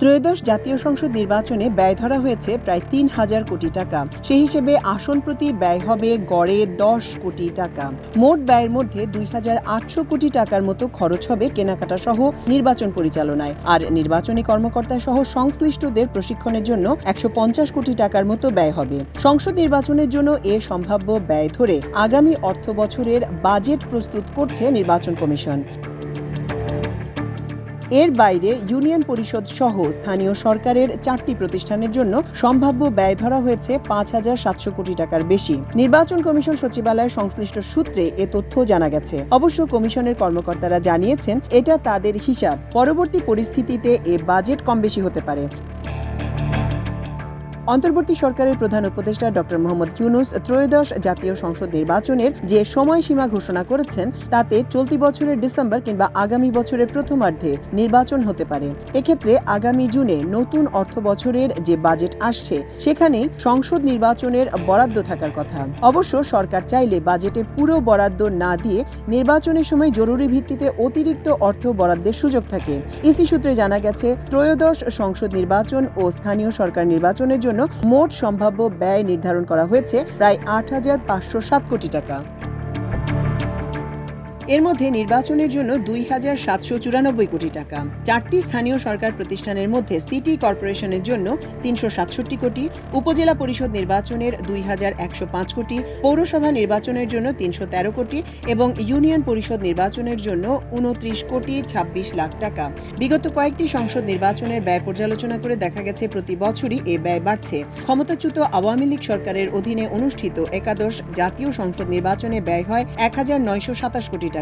ত্রয়োদশ জাতীয় সংসদ নির্বাচনে ব্যয় ধরা হয়েছে প্রায় তিন হাজার কোটি টাকা। সে হিসেবে আসন প্রতি ব্যয় হবে গড়ে দশ কোটি টাকা। মোট ব্যয়ের মধ্যে দুই হাজার আটশো কোটি টাকার মতো খরচ হবে কেনাকাটা সহ নির্বাচন পরিচালনায়। আর নির্বাচনী কর্মকর্তা সহ সংশ্লিষ্টদের প্রশিক্ষণের জন্য একশো পঞ্চাশ কোটি টাকার মতো ব্যয় হবে। সংসদ নির্বাচনের জন্য এ সম্ভাব্য ব্যয় ধরে আগামী অর্থ বছরের বাজেট প্রস্তুত করছে নির্বাচন কমিশন। এর বাইরে ইউনিয়ন পরিষদ সহ স্থানীয় সরকারের চারটি প্রতিষ্ঠানের জন্য সম্ভাব্য ব্যয় ধরা হয়েছে পাঁচ হাজার সাতশো কোটি টাকার বেশি। নির্বাচন কমিশন সচিবালয় সংশ্লিষ্ট সূত্রে এ তথ্য জানা গেছে। অবশ্য কমিশনের কর্মকর্তারা জানিয়েছেন, এটা তাদের হিসাব। পরবর্তী পরিস্থিতিতে এ বাজেট কম বেশি হতে পারে। অন্তর্বর্তী সরকারের প্রধান উপদেষ্টা ডক্টর মোহাম্মদ ইউনুস ত্রয়োদশ জাতীয় সংসদ নির্বাচনের যে সময়সীমা ঘোষণা করেছেন, তাতে চলতি বছরের ডিসেম্বর কিংবা আগামী বছরের প্রথমার্ধে নির্বাচন হতে পারে। এক্ষেত্রে আগামী জুনে নতুন অর্থ বছরের যে বাজেট আসছে সেখানে সংসদ নির্বাচনের বরাদ্দ থাকার কথা। অবশ্য সরকার চাইলে বাজেটে পুরো বরাদ্দ না দিয়ে নির্বাচনের সময় জরুরি ভিত্তিতে অতিরিক্ত অর্থ বরাদ্দের সুযোগ থাকে। ইসি সূত্রে জানা গেছে, ত্রয়োদশ সংসদ নির্বাচন ও স্থানীয় সরকার নির্বাচনের জন্য মোট সম্ভাব্য ব্যয় নির্ধারণ করা হয়েছে প্রায় আট হাজার পাঁচশো সাত কোটি টাকা। এর মধ্যে নির্বাচনের জন্য দুই হাজার সাতশো চুরানব্বই কোটি টাকা। চারটি স্থানীয় সরকার প্রতিষ্ঠানের মধ্যে সিটি কর্পোরেশনের জন্য তিনশো সাতষট্টি কোটি, উপজেলা পরিষদ নির্বাচনের দুই হাজার একশো পাঁচ কোটি, পৌরসভা নির্বাচনের জন্য তিনশো তেরো কোটি এবং ইউনিয়ন পরিষদ নির্বাচনের জন্য উনত্রিশ কোটি ছাব্বিশ লাখ টাকা। বিগত কয়েকটি সংসদ নির্বাচনের ব্যয় পর্যালোচনা করে দেখা গেছে, প্রতি বছরই এ ব্যয় বাড়ছে। ক্ষমতাচ্যুত আওয়ামী লীগ সরকারের অধীনে অনুষ্ঠিত একাদশ জাতীয় সংসদ নির্বাচনে ব্যয় হয় এক হাজার নয়শো সাতাশ কোটি টাকা।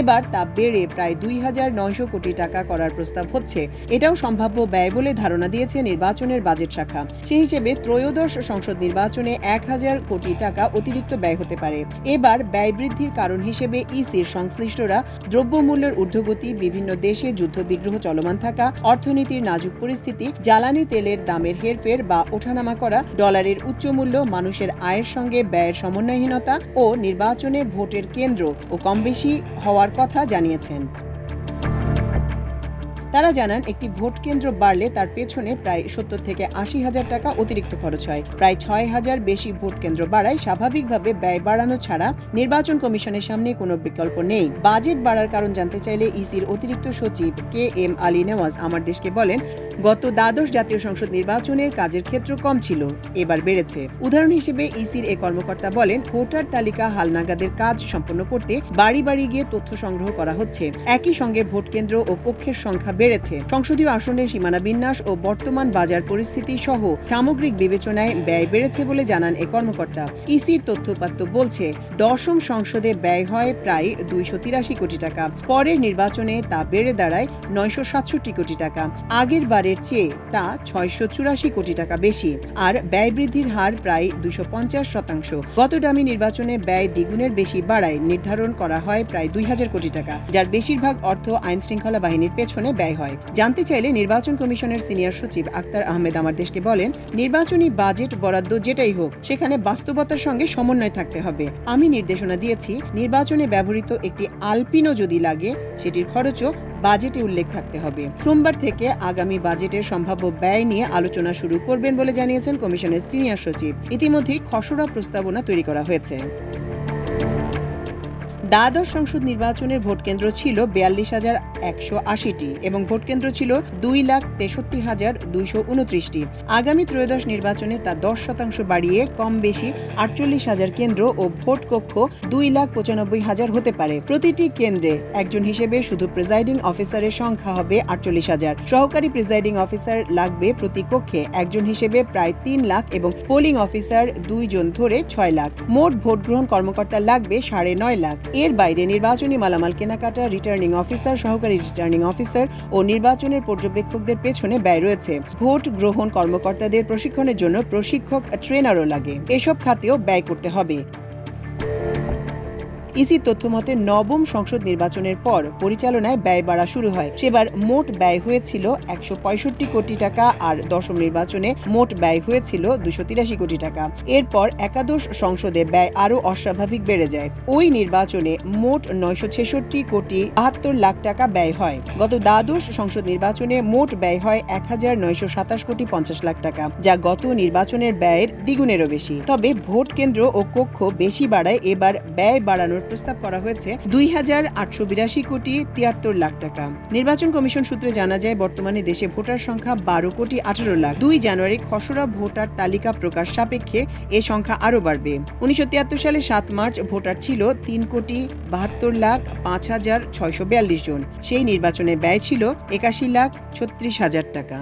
এবার তা বেড়ে প্রায় দুই হাজার নয়শো কোটি টাকা করার প্রস্তাব হচ্ছে। এটাও সম্ভাব্য ব্যয় বলে ধারণা দিয়েছে নির্বাচনের বাজেট শাখা। সেই হিসেবে ত্রয়োদশ সংসদ নির্বাচনে এক হাজার কোটি টাকা অতিরিক্ত ব্যয় হতে পারে। এবার ব্যয় বৃদ্ধির কারণ হিসেবে ইসির সংশ্লিষ্টরা দ্রব্যমূল্যের ঊর্ধ্বগতি, বিভিন্ন দেশে যুদ্ধবিগ্রহ চলমান থাকা, অর্থনীতির নাজুক পরিস্থিতি, জ্বালানি তেলের দামের হেরফের বা ওঠানামা করা, ডলারের উচ্চ মূল্য মানুষের আয়ের সঙ্গে ব্যয়ের সমন্বয়হীনতা ও নির্বাচনে ভোটের কেন্দ্র ও কম বেশি হওয়ার কথা জানিয়েছেন। তারা জানান, একটি ভোট কেন্দ্র বাড়লে তার পেছনে প্রায় সত্তর থেকে আশি হাজার টাকা অতিরিক্ত খরচ হয়। প্রায় ছয় হাজার বেশি ভোট কেন্দ্র বাড়ায় স্বাভাবিকভাবে ব্যয় বাড়ানো ছাড়া নির্বাচন কমিশনের সামনে কোনো বিকল্প নেই। বাজেট বাড়ার কারণ জানতে চাইলে ইসির অতিরিক্ত সচিব কে এম আলী নেওয়াজ আমার দেশকে বলেন, গত দ্বাদশ জাতীয় সংসদ নির্বাচনের কাজের ক্ষেত্র কম ছিল, এবার বেড়েছে। উদাহরণ হিসেবে ইসির এ কর্মকর্তা বলেন, ভোটার তালিকা হালনাগাদের কাজ সম্পন্ন করতে বাড়ি বাড়ি গিয়ে তথ্য সংগ্রহ করা হচ্ছে। একই সঙ্গে ভোট কেন্দ্র ও কক্ষের সংখ্যা বেড়েছে। সংসদীয় আসনের সীমানা বিন্যাস ও বর্তমান বাজার পরিস্থিতি সহ সামগ্রিক বিবেচনায় ব্যয় বেড়েছে বলে জানান এ কর্মকর্তা। ইসির তথ্যপাত্র বলছে, দশম সংসদে ব্যয় হয় প্রায় দুইশো তিরাশি কোটি টাকা। পরের নির্বাচনে তা বেড়ে দাঁড়ায় নয়শো সাতষট্টি কোটি টাকা। আগের বারের চেয়ে তা ছয়শো চুরাশি কোটি টাকা বেশি। আর ব্যয় বৃদ্ধির হার প্রায় দুইশো পঞ্চাশ শতাংশ। গত ডামি নির্বাচনে ব্যয় দ্বিগুণের বেশি বাড়ায় নির্ধারণ করা হয় প্রায় দুই হাজার কোটি টাকা। যার বেশিরভাগ অর্থ আইন শৃঙ্খলা বাহিনীর পেছনে ব্যয় হয়। জানতে চাইলে নির্বাচন কমিশনের সিনিয়র সচিব আক্তার আহমেদ আমার দেশকে বলেন, নির্বাচনী বাজেট বরাদ্দ যেটাই হোক, সেখানে বাস্তবতার সঙ্গে সমন্বয় থাকতে হবে। আমি নির্দেশনা দিয়েছি, নির্বাচনে ব্যবহৃত একটি আলপিনো যদি লাগে, সেটির খরচও বাজেটে উল্লেখ থাকতে হবে। সোমবার থেকে আগামী বাজেটের সম্ভাব্য ব্যয় নিয়ে আলোচনা শুরু করবেন বলে জানিয়েছেন কমিশনের সিনিয়র সচিব। ইতিমধ্যেই খসড়া প্রস্তাবনা তৈরি করা হয়েছে। দ্বাদশ সংসদ নির্বাচনের ভোট কেন্দ্র ছিল বিয়াল্লিশ হাজার একশো আশিটি এবং ভোট কেন্দ্র ছিল দুই লাখ তেষট্টি হাজার দুইশো উনত্রিশটি। আগামী ত্রয়োদশ নির্বাচনে তা দশ শতাংশ বাড়িয়ে কম বেশি আটচল্লিশ হাজার কেন্দ্র ও ভোট কক্ষ দুই লাখ পঁচানব্বই হাজার হতে পারে। প্রতিটি কেন্দ্রে একজন হিসেবে শুধু প্রিজাইডিং অফিসারের সংখ্যা হবে আটচল্লিশ হাজার। সহকারী প্রিজাইডিং অফিসার লাগবে প্রতি কক্ষে একজন হিসেবে প্রায় তিন লাখ এবং পোলিং অফিসার দুইজন ধরে ছয় লাখ। মোট ভোট গ্রহণ কর্মকর্তা লাগবে সাড়ে নয় লাখ। এর বাইরে নির্বাচনী মালামাল কেনাকাটা রিটার্নিং অফিসার সহকারী রিটার্নিং অফিসার ও নির্বাচনের পর্যবেক্ষকদের পেছনে ব্যয় রয়েছে। ভোট গ্রহণ কর্মকর্তাদের প্রশিক্ষণের জন্য প্রশিক্ষক ট্রেনারও লাগে। এসব খাতেও ব্যয় করতে হবে। ইসির তথ্য মতে নবম সংসদ নির্বাচনের পর পরিচালনায় ব্যয় বাড়া শুরু হয়। সেবার মোট ব্যয় হয়েছিল একশো পঁয়ষট্টি কোটি টাকা আর দশম নির্বাচনে মোট ব্যয় হয়েছিল দুশো তিরাশি কোটি টাকা। এরপর একাদশ সংসদে ব্যয় আরও অস্বাভাবিক বেড়ে যায়। ওই নির্বাচনে মোট নয়শো ছেষট্টি কোটি বাহাত্তর লাখ টাকা ব্যয় হয়। গত দ্বাদশ সংসদ নির্বাচনে মোট ব্যয় হয় এক হাজার নয়শো সাতাশ কোটি পঞ্চাশ লাখ টাকা, যা গত নির্বাচনের ব্যয়ের দ্বিগুণেরও বেশি। তবে ভোট কেন্দ্র ও কক্ষ বেশি বাড়ায়, এবার ব্যয় বাড়ানোর প্রস্তাব করা হয়েছে দুই হাজার আটশো বিরাশি কোটি তিয়াত্তর লাখ টাকা। নির্বাচন কমিশন সূত্রে জানা যায়, বর্তমানে দেশে ভোটার সংখ্যা বারো কোটি আঠারো লাখ। দুই জানুয়ারি খসড়া ভোটার তালিকা প্রকাশ সাপেক্ষে এ সংখ্যা আরও বাড়বে। উনিশশো তিয়াত্তর সালে সাত মার্চ ভোটার ছিল তিন কোটি বাহাত্তর লাখ পাঁচ হাজার ছয়শো বিয়াল্লিশ জন। সেই নির্বাচনে ব্যয় ছিল একাশি লাখ ছত্রিশ হাজার টাকা।